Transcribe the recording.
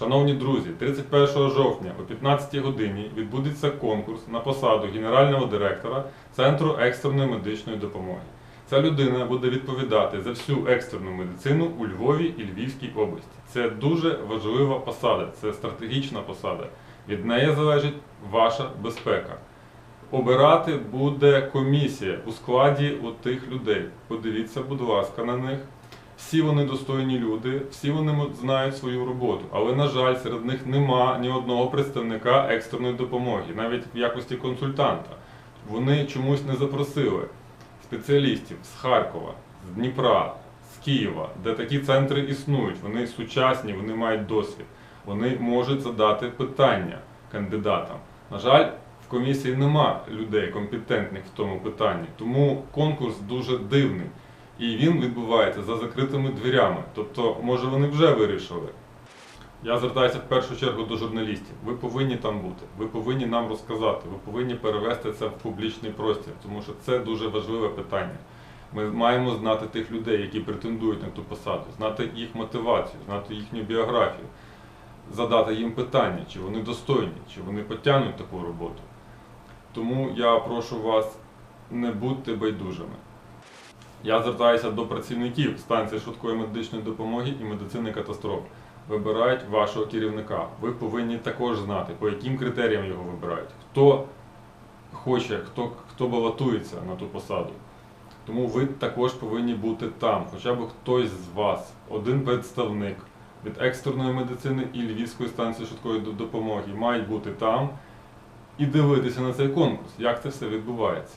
Шановні друзі, 31 жовтня о 15 годині відбудеться конкурс на посаду генерального директора Центру екстреної медичної допомоги. Ця людина буде відповідати за всю екстрену медицину у Львові і Львівській області. Це дуже важлива посада, це стратегічна посада. Від неї залежить ваша безпека. Обирати буде комісія у складі от тих людей. Подивіться, будь ласка, на них. Всі вони достойні люди, всі вони знають свою роботу. Але, на жаль, серед них нема ні одного представника екстреної допомоги, навіть в якості консультанта. Вони чомусь не запросили спеціалістів з Харкова, з Дніпра, з Києва, де такі центри існують. Вони сучасні, вони мають досвід. Вони можуть задати питання кандидатам. На жаль, в комісії нема людей компетентних в тому питанні, тому конкурс дуже дивний. І він відбувається за закритими дверями. Тобто, може, вони вже вирішили. Я звертаюся в першу чергу до журналістів. Ви повинні там бути, ви повинні нам розказати, ви повинні перевести це в публічний простір, тому що це дуже важливе питання. Ми маємо знати тих людей, які претендують на ту посаду, знати їх мотивацію, знати їхню біографію, задати їм питання, чи вони достойні, чи вони потягнуть таку роботу. Тому я прошу вас не будьте байдужими. Я звертаюся до працівників станції швидкої медичної допомоги і медицини катастроф. Вибирають вашого керівника. Ви повинні також знати, по яким критеріям його вибирають, хто хоче, хто, хто балотується на ту посаду. Тому ви також повинні бути там, хоча б хтось з вас, один представник від екстреної медицини і Львівської станції швидкої допомоги мають бути там і дивитися на цей конкурс, як це все відбувається.